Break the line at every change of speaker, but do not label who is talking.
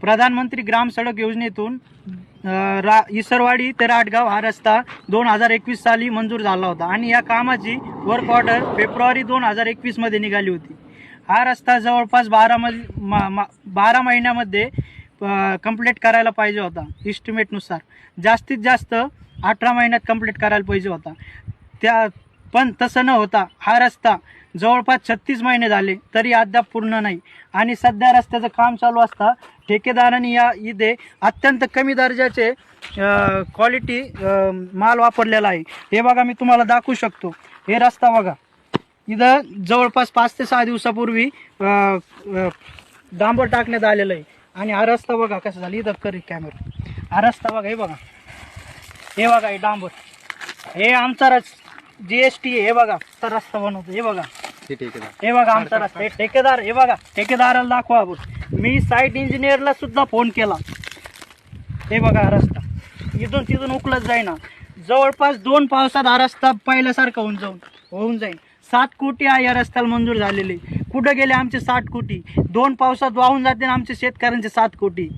प्रधानमंत्री ग्राम सडक योजनेतून रा इसरवाडी ते राटगाव हा रस्ता दोन हजार एकवीस साली मंजूर झाला होता आणि या कामाची वर्क ऑर्डर फेब्रुवारी दोन हजार एकवीसमध्ये निघाली होती. हा रस्ता जवळपास बारा म मा- बारा महिन्यामध्ये कंप्लीट करायला पाहिजे होता इस्टिमेटनुसार जास्तीत जास्त अठरा महिन्यात कंप्लीट करायला पाहिजे होता. त्या पण तसं न होता हा रस्ता जवळपास छत्तीस महिने झाले तरी अद्याप पूर्ण नाही. आणि सध्या रस्त्याचं काम चालू असता ठेकेदारांनी या इथे अत्यंत कमी दर्जाचे क्वालिटी माल वापरलेला आहे. हे बघा मी तुम्हाला दाखवू शकतो. हे रस्ता बघा. इथं जवळपास पाच ते सहा दिवसापूर्वी डांबर टाकण्यात आलेलं आहे. आणि हा रस्ता बघा कसं झालं. इथं करी कॅमेरा हा रस्ता बघा हे बघा. हे बघा हे डांबर. हे आमचा रस्ता. जी एस टी हे बघा तर रस्ता बनवतो. हे बघा. हे बघा आमचा रस्ता हे ठेकेदार हे बघा ठेकेदाराला दाखवा आपण. मी साईट इंजिनियरला सुद्धा फोन केला. हे बघा रस्ता. इथून तिथून उकलत जाईना. जवळपास दोन पावसात हा रस्ता पहिल्यासारखा होऊन जाऊन होऊन जाईल सात कोटी आहे या रस्त्याला मंजूर झालेले. कुठं गेले आमचे साठ कोटी? दोन पावसात वाहून जाते आमचे शेतकऱ्यांचे सात कोटी.